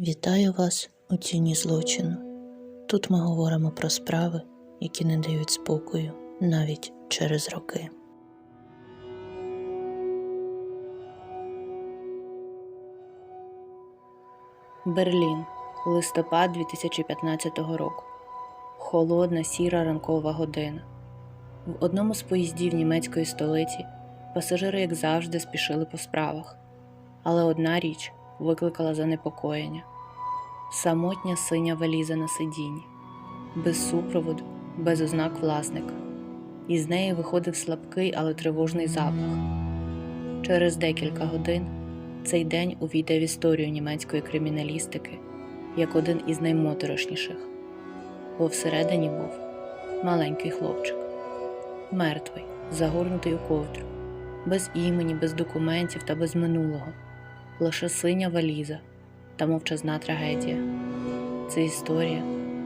Вітаю вас у тіні злочину. Тут ми говоримо про справи, які не дають спокою навіть через роки. Берлін, листопад 2015 року. Холодна сіра ранкова година. В одному з поїздів німецької столиці пасажири, як завжди, спішили по справах. Але одна річ викликала занепокоєння. Самотня синя валіза на сидінні, без супроводу, без ознак власника. Із неї виходив слабкий, але тривожний запах. Через декілька годин цей день увійде в історію німецької криміналістики як один із наймоторошніших, бо всередині був маленький хлопчик, мертвий, загорнутий у ковдру, без імені, без документів та без минулого, лише синя валіза та мовчазна трагедія. Це історія,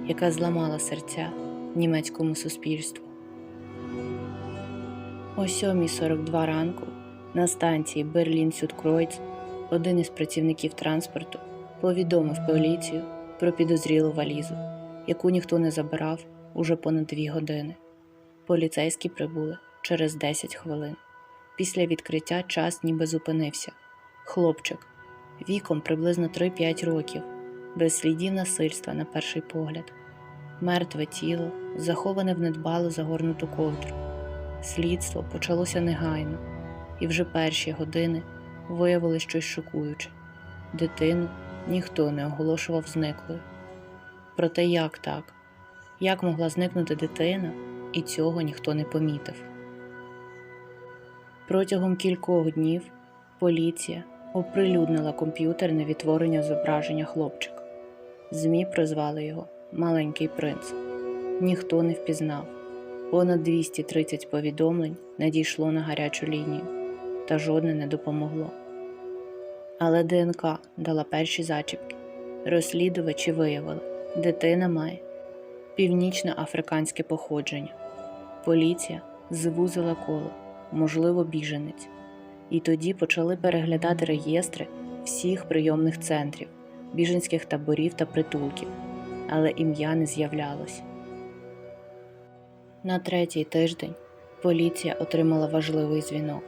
яка зламала серця німецькому суспільству. О 7.42 ранку на станції берлін сюдкройц один із працівників транспорту повідомив поліцію про підозрілу валізу, яку ніхто не забирав уже понад дві години. Поліцейські прибули через 10 хвилин. Після відкриття час ніби зупинився. Хлопчик віком приблизно 3-5 років, без слідів насильства на перший погляд, мертве тіло, заховане в недбало загорнуту ковдру. Слідство почалося негайно, і вже перші години виявили щось шокуюче. Дитину ніхто не оголошував зниклою. Проте як так? Як могла зникнути дитина, і цього ніхто не помітив? Протягом кількох днів поліція оприлюднила комп'ютерне відтворення зображення хлопчика. ЗМІ прозвали його Маленький принц. Ніхто не впізнав. Понад 230 повідомлень надійшло на гарячу лінію, та жодне не допомогло. Але ДНК дала перші зачіпки. Розслідувачі виявили, дитина має північно-африканське походження. Поліція звузила коло, можливо, біженець. І тоді почали переглядати реєстри всіх прийомних центрів, біженських таборів та притулків, але ім'я не з'являлось. На третій тиждень поліція отримала важливий дзвінок.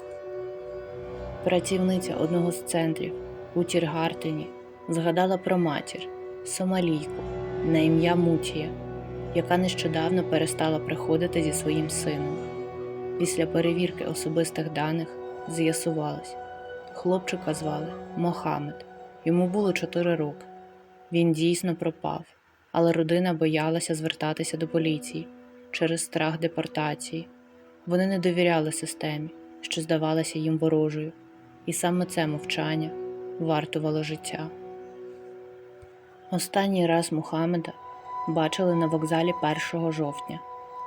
Працівниця одного з центрів у Тіргартені згадала про матір, сомалійку на ім'я Мутія, яка нещодавно перестала приходити зі своїм сином. Після перевірки особистих даних з'ясувалось, хлопчика звали Мохамед. Йому було 4 роки. Він дійсно пропав, але родина боялася звертатися до поліції через страх депортації. Вони не довіряли системі, що здавалася їм ворожою, і саме це мовчання вартувало життя. Останній раз Мухаммеда бачили на вокзалі 1 жовтня.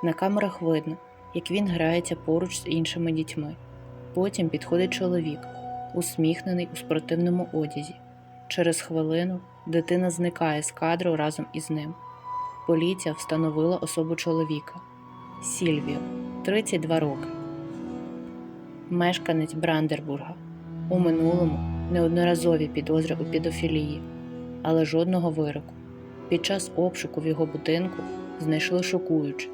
На камерах видно, як він грається поруч з іншими дітьми. Потім підходить чоловік, усміхнений у спортивному одязі. Через хвилину дитина зникає з кадру разом із ним. Поліція встановила особу чоловіка Сільвіо, 32 роки. Мешканець Брандербурга. У минулому неодноразові підозри у педофілії, але жодного вироку. Під час обшуку в його будинку знайшли шокуюче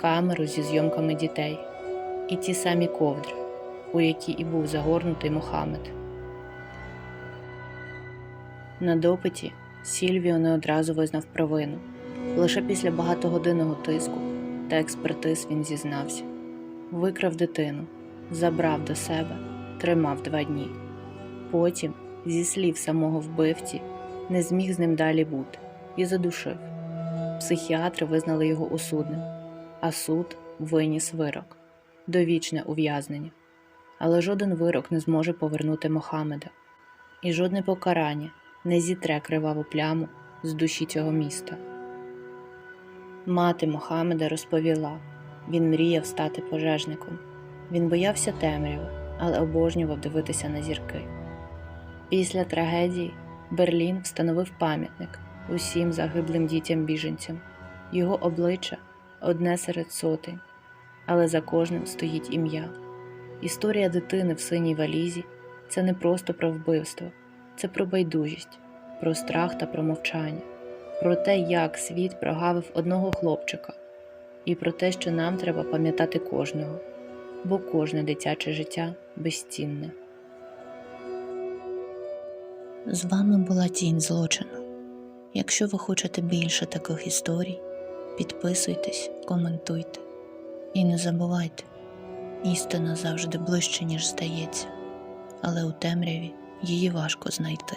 камеру зі зйомками дітей і ті самі ковдри, у які і був загорнутий Мохамед. На допиті Сільвіо не одразу визнав провину. Лише після багатогодинного тиску та експертиз він зізнався. Викрав дитину, забрав до себе, тримав два дні. Потім, зі слів самого вбивці, не зміг з ним далі бути і задушив. Психіатри визнали його осудним, а суд виніс вирок довічне ув'язнення. Але жоден вирок не зможе повернути Мохамеда, і жодне покарання не зітре криваву пляму з душі цього міста. Мати Мохамеда розповіла він мріяв стати пожежником. Він боявся темряви, але обожнював дивитися на зірки. Після трагедії Берлін встановив пам'ятник усім загиблим дітям-біженцям. Його обличчя одне серед сотень, але за кожним стоїть ім'я. Історія дитини в синій валізі це не просто про вбивство, це про байдужість, про страх та про мовчання, про те, як світ прогавив одного хлопчика, і про те, що нам треба пам'ятати кожного, бо кожне дитяче життя безцінне. З вами була тінь злочину. Якщо ви хочете більше таких історій, підписуйтесь, коментуйте і не забувайте, істина завжди ближче, ніж здається, але у темряві її важко знайти.